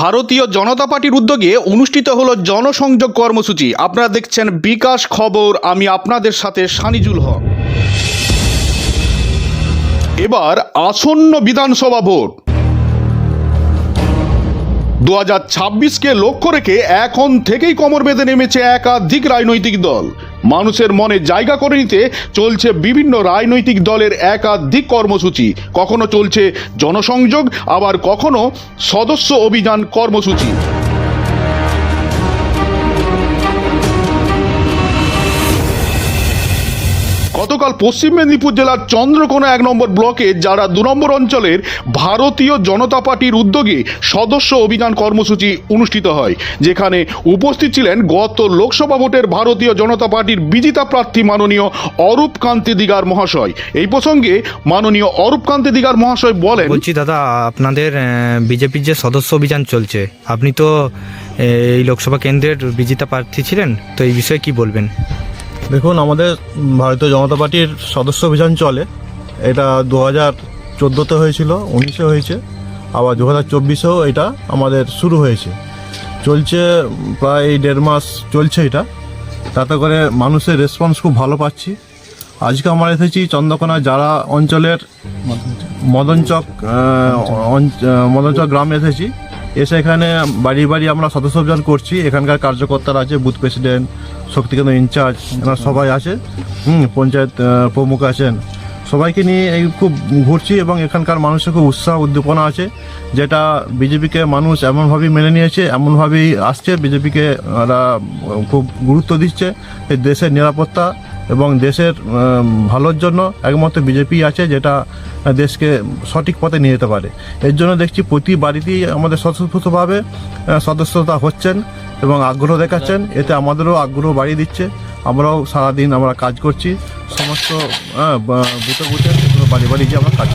ভারতীয় জনতা পার্টির উদ্যোগে অনুষ্ঠিত হল জনসংযোগ কর্মসূচি। আপনারা দেখছেন বিকাশ খবর, আমি আপনাদের সাথে সানিজুল হক। এবার আসন্ন বিধানসভা ভোট। দু হাজার ছাব্বিশকে লক্ষ্য রেখে এখন থেকেই কোমর বেঁধে নেমেছে একাধিক রাজনৈতিক দল। মানুষের মনে জায়গা করে নিতে চলছে বিভিন্ন রাজনৈতিক দলের একাধিক কর্মসূচি। কখনো চলছে জনসংযোগ, আবার কখনো সদস্য অভিযান কর্মসূচি। গতকাল পশ্চিম মেদিনীপুর জেলার চন্দ্রকোনা এক নম্বর ব্লকে যারা দু নম্বর অঞ্চলের ভারতীয় জনতা পার্টির উদ্যোগে সদস্য অভিযান কর্মসূচি অনুষ্ঠিত হয়, যেখানে উপস্থিত ছিলেন গত লোকসভা ভোটের ভারতীয় জনতা পার্টির বিজিতা প্রার্থী মাননীয় অরূপ কান্তি দিগার মহাশয়। এই প্রসঙ্গে মাননীয় অরূপ কান্তি দিগার মহাশয় বলেন বলছি, দাদা, আপনাদের বিজেপির যে সদস্য অভিযান চলছে, আপনি তো এই লোকসভা কেন্দ্রের বিজেতা প্রার্থী ছিলেন, তো এই বিষয়ে কি বলবেন? দেখুন, আমাদের ভারতীয় জনতা পার্টির সদস্য অভিযান চলে। এটা দু হাজার চোদ্দোতে হয়েছিল, উনিশে হয়েছে। আবার দু হাজার চব্বিশেও এটা আমাদের শুরু হয়েছে। চলছে প্রায় দেড় মাস চলছে এটা। তাতে করে মানুষের রেসপন্স খুব ভালো পাচ্ছি। আজকে আমরা এসেছি চন্দ্রকোনা যারা অঞ্চলের মদনচক মদনচক গ্রামে এসেছি। এসে এখানে বাড়ি বাড়ি আমরা সদস্য অভিযান করছি। এখানকার কার্যকর্তারা আছে, বুথ প্রেসিডেন্ট, শক্তিকেন্দ্র ইনচার্জ, এনারা সবাই আছে। হুম, পঞ্চায়েত প্রমুখ আছেন। সবাইকে নিয়ে এই খুব ঘুরছি এবং এখানকার মানুষের খুব উৎসাহ, উদ্দীপনা আছে, যেটা বিজেপিকে মানুষ এমনভাবেই মেনে নিয়েছে, এমনভাবেই আসছে। বিজেপিকে খুব গুরুত্ব দিচ্ছে, এই দেশের নিরাপত্তা এবং দেশের ভালোর জন্য একমাত্র বিজেপি আছে যেটা দেশকে সঠিক পথে নিয়ে যেতে পারে। এর জন্য দেখছি প্রতি বাড়িতেই আমাদের স্বতঃস্ফূর্তভাবে সদস্যতা হচ্ছেন এবং আগ্রহ দেখাচ্ছেন। এতে আমাদেরও আগ্রহ বাড়িয়ে দিচ্ছে। আমরাও সারাদিন আমরা কাজ করছি। সমস্ত বুথে বুথে বাড়ি বাড়ি যে আমরা কাজ